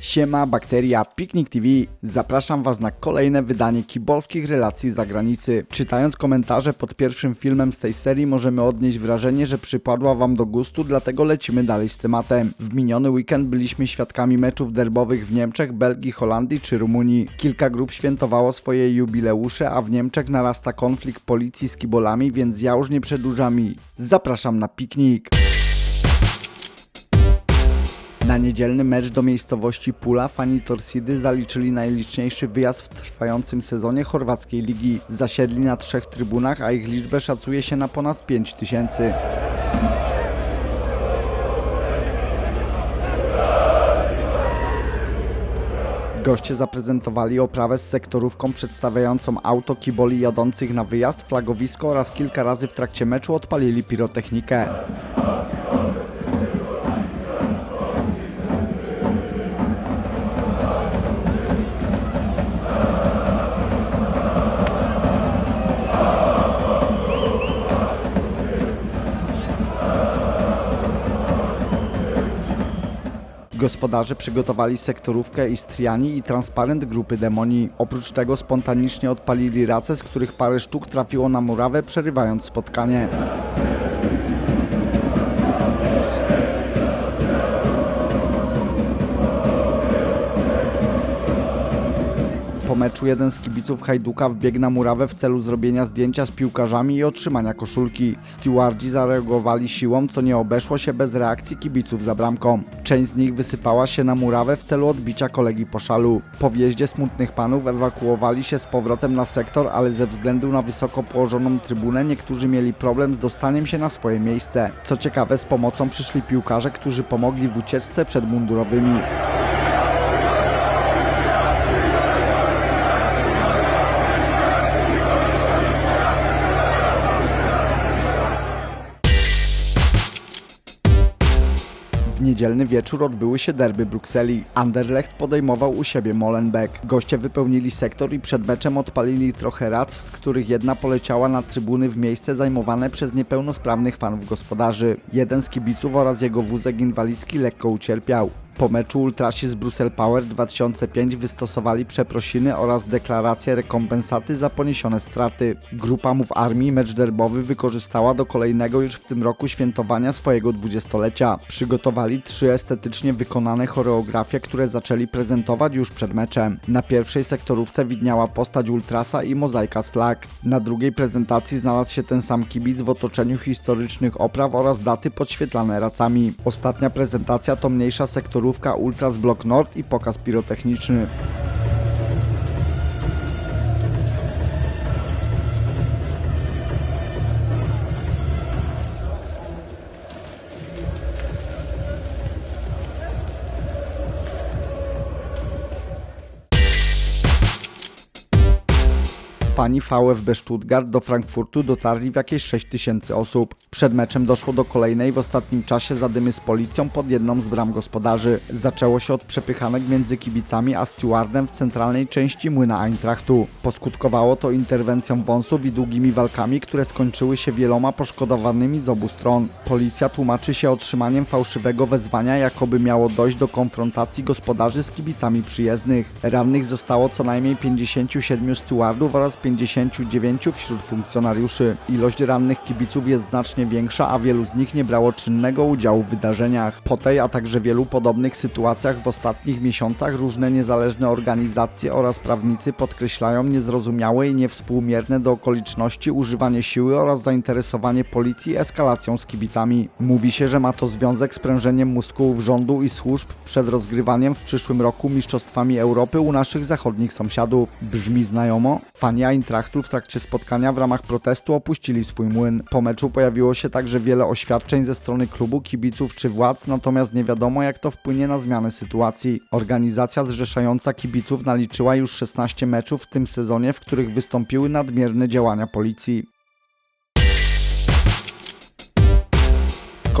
Siema, bakteria, Piknik TV. Zapraszam Was na kolejne wydanie kibolskich relacji z zagranicy. Czytając komentarze pod pierwszym filmem z tej serii możemy odnieść wrażenie, że przypadła Wam do gustu, dlatego lecimy dalej z tematem. W miniony weekend byliśmy świadkami meczów derbowych w Niemczech, Belgii, Holandii czy Rumunii. Kilka grup świętowało swoje jubileusze, a w Niemczech narasta konflikt policji z kibolami, więc ja już nie przedłużam i zapraszam na piknik. Na niedzielny mecz do miejscowości Pula fani Torsidy zaliczyli najliczniejszy wyjazd w trwającym sezonie chorwackiej ligi. Zasiedli na trzech trybunach, a ich liczbę szacuje się na ponad 5 tysięcy. Goście zaprezentowali oprawę z sektorówką przedstawiającą auto kiboli jadących na wyjazd, flagowisko oraz kilka razy w trakcie meczu odpalili pirotechnikę. Gospodarze przygotowali sektorówkę Istriani i transparent grupy Demoni. Oprócz tego spontanicznie odpalili race, z których parę sztuk trafiło na murawę, przerywając spotkanie. Meczu jeden z kibiców Hajduka wbiegł na murawę w celu zrobienia zdjęcia z piłkarzami i otrzymania koszulki. Stewardzi zareagowali siłą, co nie obeszło się bez reakcji kibiców za bramką. Część z nich wysypała się na murawę w celu odbicia kolegi po szalu. Po wjeździe smutnych panów ewakuowali się z powrotem na sektor, ale ze względu na wysoko położoną trybunę niektórzy mieli problem z dostaniem się na swoje miejsce. Co ciekawe, z pomocą przyszli piłkarze, którzy pomogli w ucieczce przed mundurowymi. Niedzielny wieczór odbyły się derby Brukseli. Anderlecht podejmował u siebie Molenbeek. Goście wypełnili sektor i przed meczem odpalili trochę rac, z których jedna poleciała na trybuny w miejsce zajmowane przez niepełnosprawnych fanów gospodarzy. Jeden z kibiców oraz jego wózek inwalidzki lekko ucierpiał. Po meczu Ultrasi z Brussel Power 2005 wystosowali przeprosiny oraz deklarację rekompensaty za poniesione straty. Grupa Mów Armii mecz derbowy wykorzystała do kolejnego już w tym roku świętowania swojego dwudziestolecia. Przygotowali trzy estetycznie wykonane choreografie, które zaczęli prezentować już przed meczem. Na pierwszej sektorówce widniała postać Ultrasa i mozaika z flag. Na drugiej prezentacji znalazł się ten sam kibic w otoczeniu historycznych opraw oraz daty podświetlane racami. Ostatnia prezentacja to mniejsza sektorówka Ultras Block Nord i pokaz pirotechniczny. Fani VfB Stuttgart do Frankfurtu dotarli w jakieś 6 tysięcy osób. Przed meczem doszło do kolejnej w ostatnim czasie zadymy z policją pod jedną z bram gospodarzy. Zaczęło się od przepychanek między kibicami a stewardem w centralnej części młyna Eintrachtu. Poskutkowało to interwencją wąsów i długimi walkami, które skończyły się wieloma poszkodowanymi z obu stron. Policja tłumaczy się otrzymaniem fałszywego wezwania, jakoby miało dojść do konfrontacji gospodarzy z kibicami przyjezdnych. Rannych zostało co najmniej 57 stewardów oraz 59 wśród funkcjonariuszy. Ilość rannych kibiców jest znacznie większa, a wielu z nich nie brało czynnego udziału w wydarzeniach. Po tej, a także wielu podobnych sytuacjach w ostatnich miesiącach różne niezależne organizacje oraz prawnicy podkreślają niezrozumiałe i niewspółmierne do okoliczności używanie siły oraz zainteresowanie policji eskalacją z kibicami. Mówi się, że ma to związek z prężeniem muskułów rządu i służb przed rozgrywaniem w przyszłym roku Mistrzostwami Europy u naszych zachodnich sąsiadów. Brzmi znajomo? Fani Eintrachtu w trakcie spotkania w ramach protestu opuścili swój młyn. Po meczu pojawiło się także wiele oświadczeń ze strony klubu, kibiców czy władz, natomiast nie wiadomo jak to wpłynie na zmianę sytuacji. Organizacja zrzeszająca kibiców naliczyła już 16 meczów w tym sezonie, w których wystąpiły nadmierne działania policji.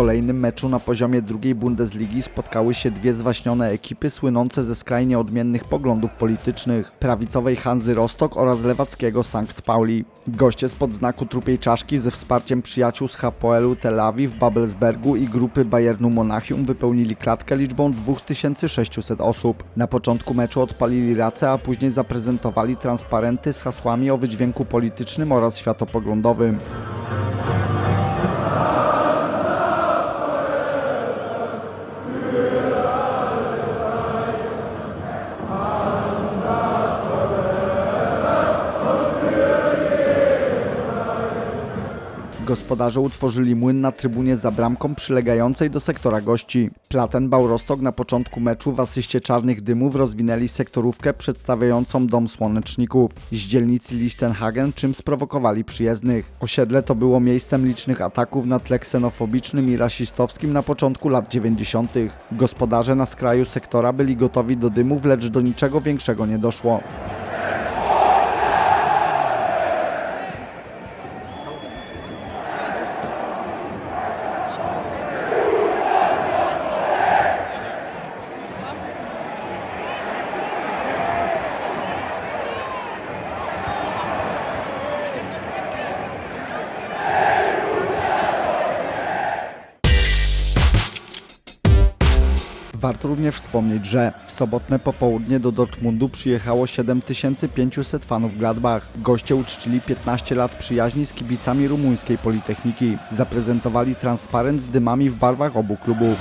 Kolejnym meczu na poziomie drugiej Bundesligi spotkały się dwie zwaśnione ekipy słynące ze skrajnie odmiennych poglądów politycznych prawicowej Hanzy Rostock oraz lewackiego Sankt Pauli. Goście spod znaku trupiej czaszki ze wsparciem przyjaciół z Hapoelu Tel Awiw, Babelsbergu i grupy Bayernu Monachium wypełnili klatkę liczbą 2600 osób. Na początku meczu odpalili racę, a później zaprezentowali transparenty z hasłami o wydźwięku politycznym oraz światopoglądowym. Gospodarze utworzyli młyn na trybunie za bramką przylegającej do sektora gości. Plattenbau Rostock na początku meczu w asyście czarnych dymów rozwinęli sektorówkę przedstawiającą dom słoneczników. Z dzielnicy Lichtenhagen czym sprowokowali przyjezdnych. Osiedle to było miejscem licznych ataków na tle ksenofobicznym i rasistowskim na początku lat 90. Gospodarze na skraju sektora byli gotowi do dymów, lecz do niczego większego nie doszło. Warto również wspomnieć, że w sobotne popołudnie do Dortmundu przyjechało 7500 fanów Gladbach. Goście uczcili 15 lat przyjaźni z kibicami rumuńskiej Politechniki. Zaprezentowali transparent z dymami w barwach obu klubów.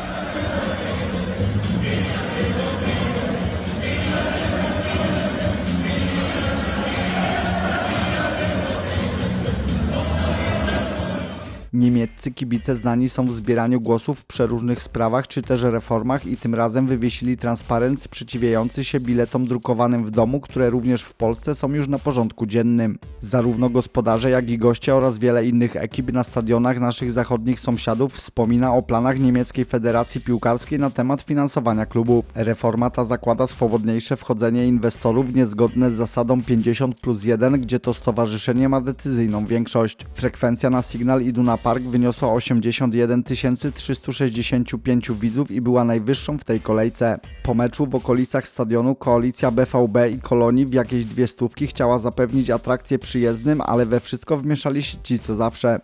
Niemieccy kibice znani są w zbieraniu głosów w przeróżnych sprawach czy też reformach i tym razem wywiesili transparent sprzeciwiający się biletom drukowanym w domu, które również w Polsce są już na porządku dziennym. Zarówno gospodarze, jak i goście oraz wiele innych ekip na stadionach naszych zachodnich sąsiadów wspomina o planach niemieckiej Federacji Piłkarskiej na temat finansowania klubów. Reforma ta zakłada swobodniejsze wchodzenie inwestorów niezgodne z zasadą 50 plus 1, gdzie to stowarzyszenie ma decyzyjną większość. Frekwencja na Signal Iduna Park wyniosła 81 365 widzów i była najwyższą w tej kolejce. Po meczu w okolicach stadionu koalicja BVB i Kolonii w jakieś dwie stówki chciała zapewnić atrakcję przyjezdnym, ale we wszystko wmieszali się ci co zawsze.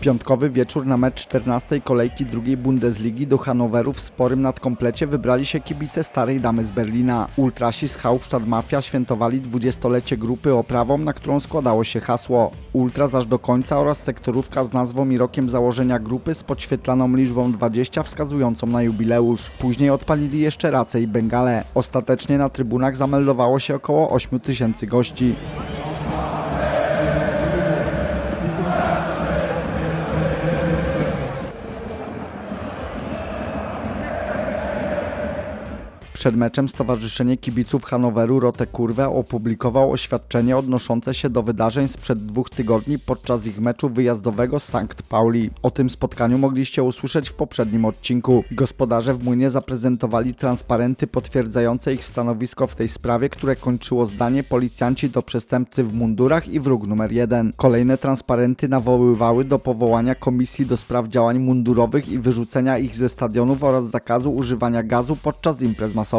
Piątkowy wieczór na mecz 14 kolejki drugiej Bundesligi do Hanoweru w sporym nadkomplecie wybrali się kibice Starej Damy z Berlina. Ultrasi z Hauptstadt Mafia świętowali 20-lecie grupy oprawą, na którą składało się hasło Ultras aż do końca oraz sektorówka z nazwą i rokiem założenia grupy z podświetlaną liczbą 20 wskazującą na jubileusz. Później odpalili jeszcze racę i bengale. Ostatecznie na trybunach zameldowało się około 8 tysięcy gości. Przed meczem Stowarzyszenie Kibiców Hanoweru Rote Kurwę opublikowało oświadczenie odnoszące się do wydarzeń sprzed dwóch tygodni podczas ich meczu wyjazdowego z Sankt Pauli. O tym spotkaniu mogliście usłyszeć w poprzednim odcinku. Gospodarze w Młynie zaprezentowali transparenty potwierdzające ich stanowisko w tej sprawie, które kończyło zdanie policjanci do przestępcy w mundurach i wróg numer jeden. Kolejne transparenty nawoływały do powołania komisji do spraw działań mundurowych i wyrzucenia ich ze stadionów oraz zakazu używania gazu podczas imprez masowych.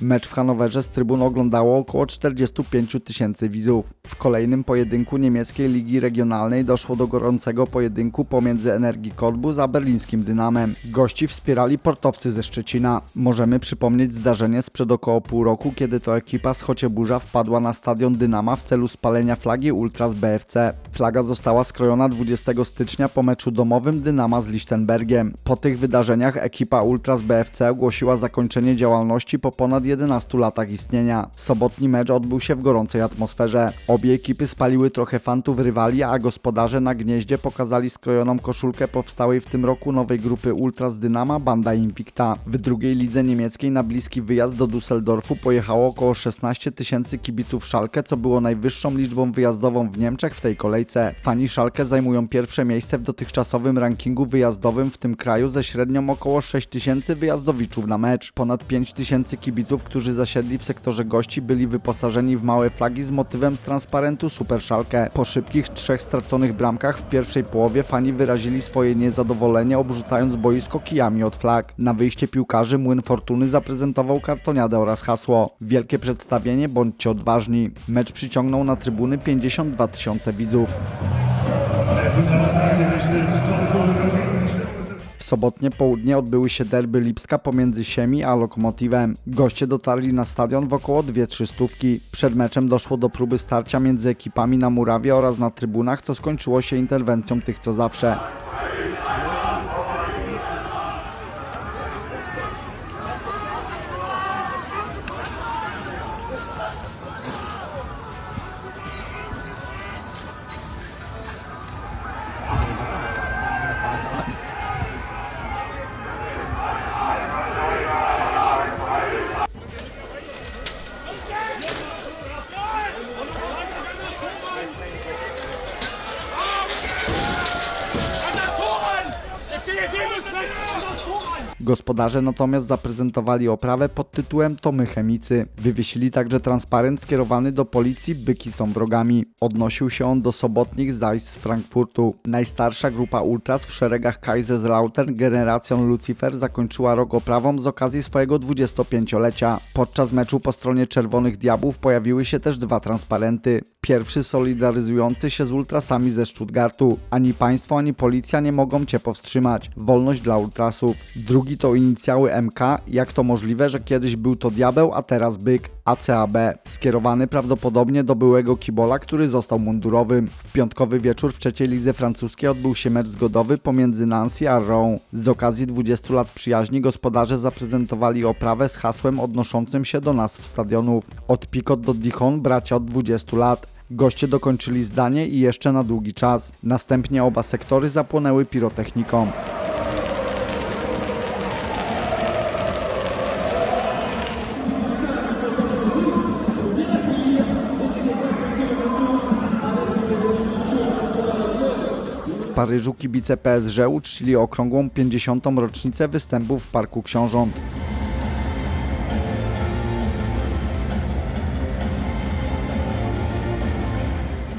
Mecz w Hanowerze z trybun oglądało około 45 tysięcy widzów. W kolejnym pojedynku niemieckiej ligi regionalnej doszło do gorącego pojedynku pomiędzy Energii Cottbus a berlińskim Dynamem. Gości wspierali portowcy ze Szczecina. Możemy przypomnieć zdarzenie sprzed około pół roku, kiedy to ekipa z Chocieburza wpadła na stadion Dynama w celu spalenia flagi Ultras BFC. Flaga została skrojona 20 stycznia po meczu domowym Dynama z Lichtenbergiem. Po tych wydarzeniach ekipa Ultras BFC ogłosiła zakończenie działalności po ponad 11 latach istnienia. Sobotni mecz odbył się w gorącej atmosferze. Obie ekipy spaliły trochę fantów rywali, a gospodarze na gnieździe pokazali skrojoną koszulkę powstałej w tym roku nowej grupy Ultras Dynama Banda Invicta. W drugiej lidze niemieckiej na bliski wyjazd do Düsseldorfu pojechało około 16 tysięcy kibiców Szalkę, co było najwyższą liczbą wyjazdową w Niemczech w tej kolejce. Fani Szalkę zajmują pierwsze miejsce w dotychczasowym rankingu wyjazdowym w tym kraju ze średnią około 6 tysięcy wyjazdowiczów na mecz. Ponad 5 tysięcy tysięcy kibiców, którzy zasiedli w sektorze gości, byli wyposażeni w małe flagi z motywem z transparentu Super Schalke. Po szybkich trzech straconych bramkach w pierwszej połowie fani wyrazili swoje niezadowolenie, obrzucając boisko kijami od flag. Na wyjście piłkarzy Młyn Fortuny zaprezentował kartoniadę oraz hasło Wielkie przedstawienie, bądźcie odważni. Mecz przyciągnął na trybuny 52 tysiące widzów. Sobotnie południe odbyły się derby Lipska pomiędzy Siemi a Lokomotivem. Goście dotarli na stadion w około 2-3 stówki. Przed meczem doszło do próby starcia między ekipami na murawie oraz na trybunach, co skończyło się interwencją tych co zawsze. Gospodarze natomiast zaprezentowali oprawę pod tytułem To my chemicy. Wywiesili także transparent skierowany do policji Byki są wrogami. Odnosił się on do sobotnich zajść z Frankfurtu. Najstarsza grupa ultras w szeregach Kaiserslautern Generation Lucifer zakończyła rok oprawą z okazji swojego 25-lecia. Podczas meczu po stronie Czerwonych Diabłów pojawiły się też dwa transparenty. Pierwszy solidaryzujący się z ultrasami ze Stuttgartu. Ani państwo, ani policja nie mogą cię powstrzymać. Dla ultrasów. Drugi to inicjały MK. Jak to możliwe, że kiedyś był to diabeł, a teraz byk? ACAB. Skierowany prawdopodobnie do byłego kibola, który został mundurowym. W piątkowy wieczór w trzeciej lidze francuskiej odbył się mecz zgodowy pomiędzy Nancy a Rouen. Z okazji 20 lat przyjaźni gospodarze zaprezentowali oprawę z hasłem odnoszącym się do nazw stadionów. Od Picot do Dijon bracia od 20 lat. Goście dokończyli zdanie i jeszcze na długi czas. Następnie oba sektory zapłonęły pirotechniką. Paryżu kibice PSG uczcili okrągłą 50. rocznicę występów w Parku Książąt.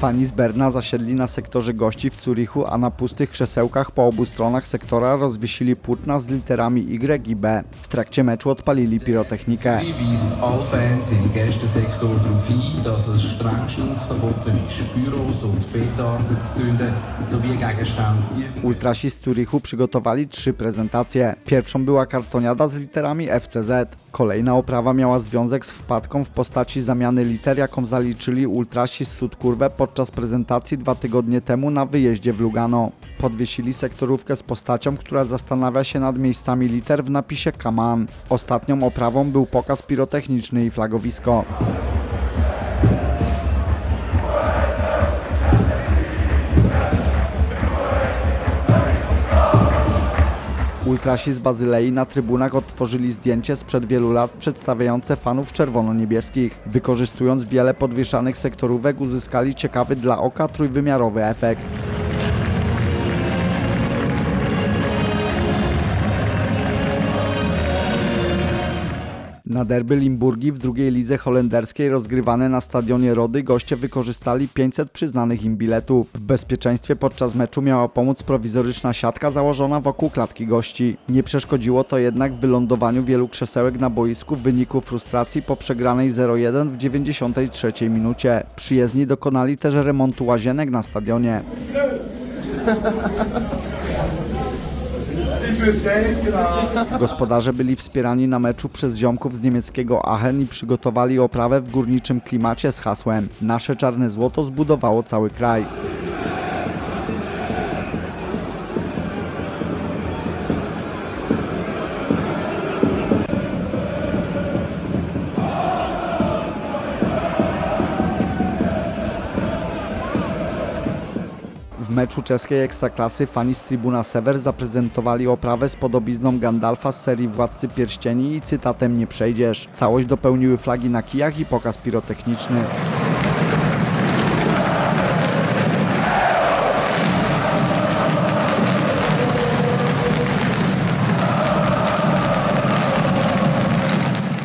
Fani z Berna zasiedli na sektorze gości w Zurichu, a na pustych krzesełkach po obu stronach sektora rozwiesili płótna z literami Y i B. W trakcie meczu odpalili pirotechnikę. Ultrasi z Zurichu przygotowali trzy prezentacje. Pierwszą była kartoniada z literami FCZ. Kolejna oprawa miała związek z wpadką w postaci zamiany liter, jaką zaliczyli ultrasi z Sudkurwę podczas prezentacji dwa tygodnie temu na wyjeździe w Lugano. Podwiesili sektorówkę z postacią, która zastanawia się nad miejscami liter w napisie Kaman. Ostatnią oprawą był pokaz pirotechniczny i flagowisko. Ultrasi z Bazylei na trybunach odtworzyli zdjęcie sprzed wielu lat przedstawiające fanów czerwono-niebieskich. Wykorzystując wiele podwieszanych sektorówek uzyskali ciekawy dla oka trójwymiarowy efekt. Na derby Limburgi w drugiej lidze holenderskiej rozgrywane na stadionie Rody goście wykorzystali 500 przyznanych im biletów. W bezpieczeństwie podczas meczu miała pomóc prowizoryczna siatka założona wokół klatki gości. Nie przeszkodziło to jednak wylądowaniu wielu krzesełek na boisku w wyniku frustracji po przegranej 0-1 w 93 minucie. Przyjezdni dokonali też remontu łazienek na stadionie. Gospodarze byli wspierani na meczu przez ziomków z niemieckiego Aachen i przygotowali oprawę w górniczym klimacie z hasłem Nasze czarne złoto zbudowało cały kraj. Meczu czeskiej ekstraklasy fani z Tribuna Sever zaprezentowali oprawę z podobizną Gandalfa z serii Władcy Pierścieni i cytatem Nie przejdziesz. Całość dopełniły flagi na kijach i pokaz pirotechniczny.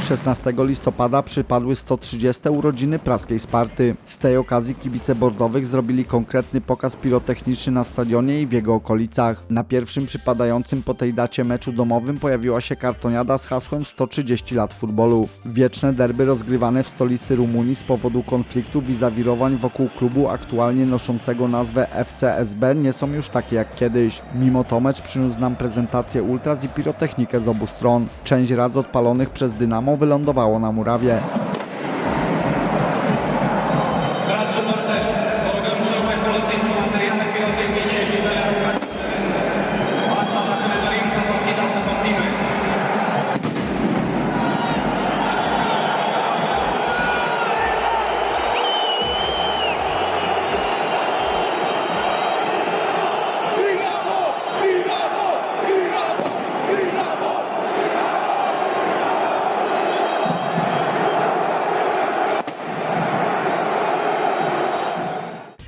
16 listopada przypadły 130 urodziny praskiej Sparty. Z tej okazji kibice bordowych zrobili konkretny pokaz pirotechniczny na stadionie i w jego okolicach. Na pierwszym przypadającym po tej dacie meczu domowym pojawiła się kartoniada z hasłem 130 lat futbolu. Wieczne derby rozgrywane w stolicy Rumunii z powodu konfliktów i zawirowań wokół klubu aktualnie noszącego nazwę FCSB nie są już takie jak kiedyś. Mimo to mecz przyniósł nam prezentację ultras i pirotechnikę z obu stron. Część raz odpalonych przez Dynamo wylądowało na murawie.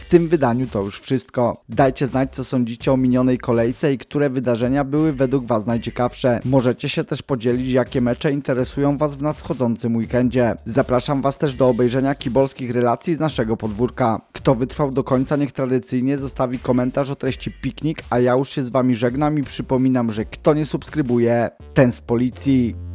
Tym wydaniu to już wszystko. Dajcie znać, co sądzicie o minionej kolejce i które wydarzenia były według Was najciekawsze. Możecie się też podzielić, jakie mecze interesują Was w nadchodzącym weekendzie. Zapraszam Was też do obejrzenia kibolskich relacji z naszego podwórka. Kto wytrwał do końca, niech tradycyjnie zostawi komentarz o treści piknik, a ja już się z Wami żegnam i przypominam, że kto nie subskrybuje, ten z policji.